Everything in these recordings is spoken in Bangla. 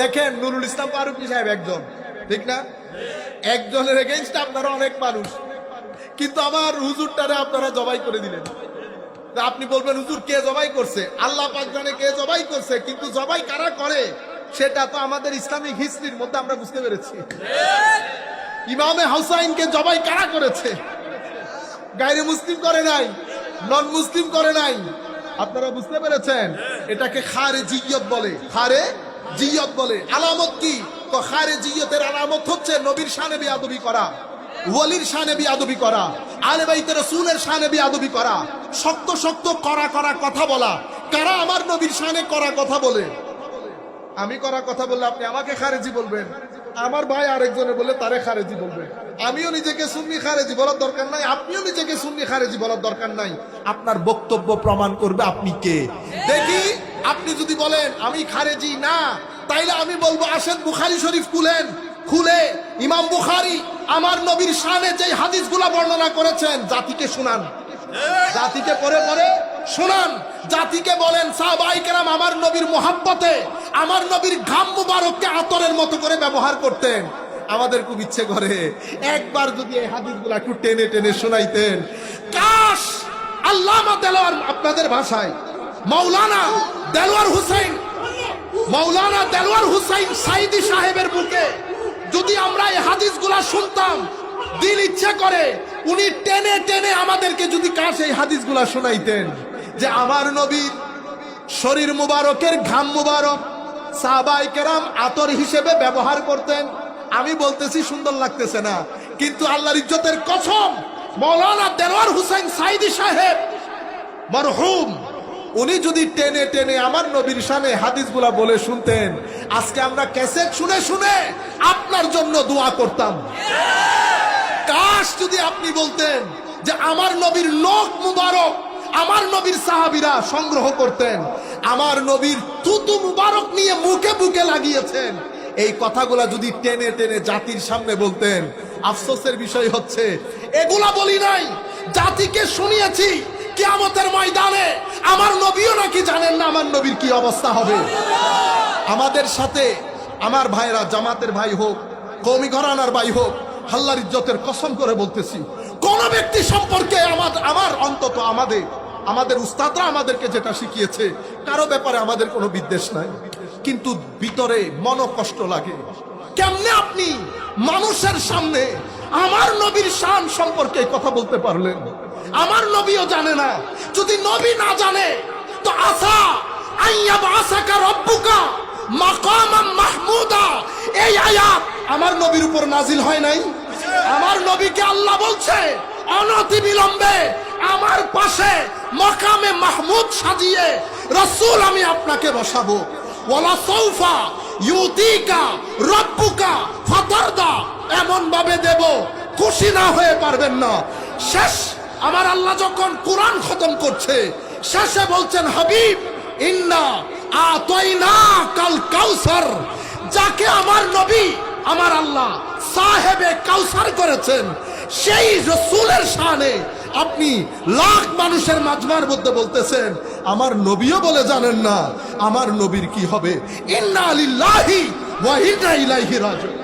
দেখেন নুরুল ইসলাম ফারুকি সাহেব একজন, ঠিক না? একজনের এগেনস্ট আপনারা অনেক মানুষ। কিন্তু আমার হুজুরটারে আপনারা জবাই করে দিলেন। আপনি বলবেন, হুজুর, কে জবাই করছে? আল্লাহ পাক জানে কে জবাই করছে, কিন্তু জবাই কারা করে, সেটা তো আমাদের ইসলামিক হিস্ট্রির মধ্যে আমরা বুঝতে পেরেছি। ইমামে হাউসাইনকে জবাই কারা করেছে? গাইরে মুসলিম করে নাই, নন মুসলিম করে নাই। আপনারা বুঝতে পেরেছেন? এটাকে খারে জিয়ত বলে। খারে জিয়ত বলে। আলামত কি? তো খারে জিয়তের আলামত হচ্ছে নবীর শানে বিয়াদবি করা, ওয়ালির শানে বিয়াদবি করা আলে বাইতে রসুলের শানে বিয়াদবি করা, শক্ত শক্ত করা করা কথা বলা। কারা আমার নবীর শানে করা কথা বলে? আমি করা কথা বললে আপনি আমাকে খারেজি বলবেন। আমার ভাই আরেকজনে বলে তারে খারেজি বলবেন আমিও নিজেকে সুন্নি খারেজি বলার দরকার নাই, আপনিও নিজেকে সুন্নি খারেজি বলার দরকার নাই। আপনার বক্তব্য প্রমাণ করবে আপনি কে? দেখি। আপনি যদি বলেন, আমি খারেজি, না, তাইলে আমি বলব, আসেন বুখারি শরীফ খুলেন। খুলে ইমাম বুখারি আমার নবীর শানে যে হাদিসগুলা বর্ণনা করেছেন, জাতিকে শুনান। জাতিকে পরে পরে শোনান। জাতিকে বলেন, সাহবাইকেরাম আমার নবীর মোহাব্বতে, আমার নবীর ঘাম মুবারককে আতরের মতো করে ব্যবহার করতেন। আমাদের খুব ইচ্ছে করে একবার যদি এই হাদিসগুলো একটু টেনে টেনে শোনাইতেন। কাশ আল্লাহ আপনাদের ভাষায়। মাওলানা দেলোয়ার হুসাইন, মৌলানা দেলোয়ার হুসাইন সাইদি সাহেবের বুকে যদি আমরা এই হাদিসগুলা শুনতাম, দিল ইচ্ছে করে উনি টেনে টেনে আমাদেরকে যদি কাশ এই হাদিসগুলা শোনাইতেন যে আমার নবীর শরীর মুবারকের ঘাম মুবারক সাহাবাই কেরাম আতর হিসেবে ব্যবহার করতেন। আমি বলতেছি, সুন্দর লাগতেছে না। কিন্তু আল্লাহর ইজ্জতের কসম, মৌলানা দেলোয়ার হুসাইন সাইদি সাহেব মরহুম উনি যদি টেনে টেনে আমার নবীর সামনে হাদিসগুলা বলে শুনতেন, আজকে আমরা ক্যাসেট শুনে শুনে আপনার জন্য দোয়া করতাম। কাশ যদি আপনি বলতেন যে আমার নবীর লোক মুবারক, আমার নবীর সাহাবিরা সংগ্রহ করতেন, আমার নবীর তুতু মুবারক নিয়ে মুখে বুকে লাগিয়েছেন, এই কথাগুলা যদি টেনে টেনে জাতির সামনে বলতেন, আফসোসের বিষয় হচ্ছে, এগুলা বলি নাই, জাতিকে শুনিয়েছি, কিয়ামতের ময়দানে আমার নবীও নাকি জানেন না আমার নবীর কি অবস্থা হবে? আমাদের সাথে আমার ভাইরা জামাতের ভাই হোক কৌমি ঘরানার ভাই হোক হাল্লার ইজ্জতের কসম করে বলতেছি, কোন ব্যক্তি সম্পর্কে আমার আমার অন্তত আমাদের আমাদের উস্তাদরা আমাদেরকে যেটা শিখিয়েছে, কারও ব্যাপারে আমাদের কোনো বিদ্বেষ নাই। কিন্তু ভিতরে মন কষ্ট লাগে। কেমনে আপনি মানুষের সামনে আমার নবীর শান সম্পর্কে কথা বলতে পারলেন? আমার নবীও জানে না। যদি নবী না জানে, তো আসা আইয়াব আসাকা রব্বুকা মাকামাম মাহমুদা। এই আয়াত আমার নবীর উপর নাজিল হয় নাই। আমার নবীকে আল্লাহ বলছে অনতি বিলম্বে আমার পাশে মকামে মাহমুদ সাজিয়ে রসুল আমি আপনাকে বসাবো। ওয়ালা সৌফা ইউতিকা রব্বুকা ফাতারদা। এমন ভাবে দেব, খুশি না হয়ে পারবেন না। শেষ আমার আল্লাহ যখন কোরআন খতম করছে, শেষে বলছেন, হাবিব, ইন্না আতইনা কাল কাউসার। যাকে আমার নবী, আমার আল্লাহ সাহেবে কাউসার করেছেন, সেই রসুলের শানে আপনি লাখ মানুষের মাজমার মধ্যে বলতেছেন, আমার নবীও বলে জানেন না, আমার নবীর কি হবে? ইন্না আলিল্লাহি ওয়া ইন্না ইলাইহি রাজিউন।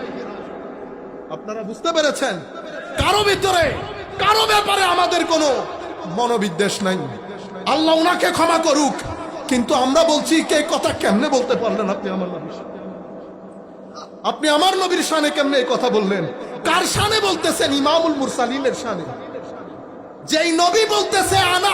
আপনারা বুঝতে পেরেছেন? কারও ভিতরে কারও ব্যাপারে আমাদের কোনো মনোবিদ্বেষ নাই। আল্লাহ ওনাকে ক্ষমা করুক। কিন্তু আমরা বলছি, কে কথা কেমনে বলতে পারলেন আপনি আমার নবীর আপনি আমার নবীর সানে কেমনে এই কথা বললেন? কার সানে বলতেছেন? ইমামুল মুরসালিনের সানে যেই নবী বলতেছে, আনা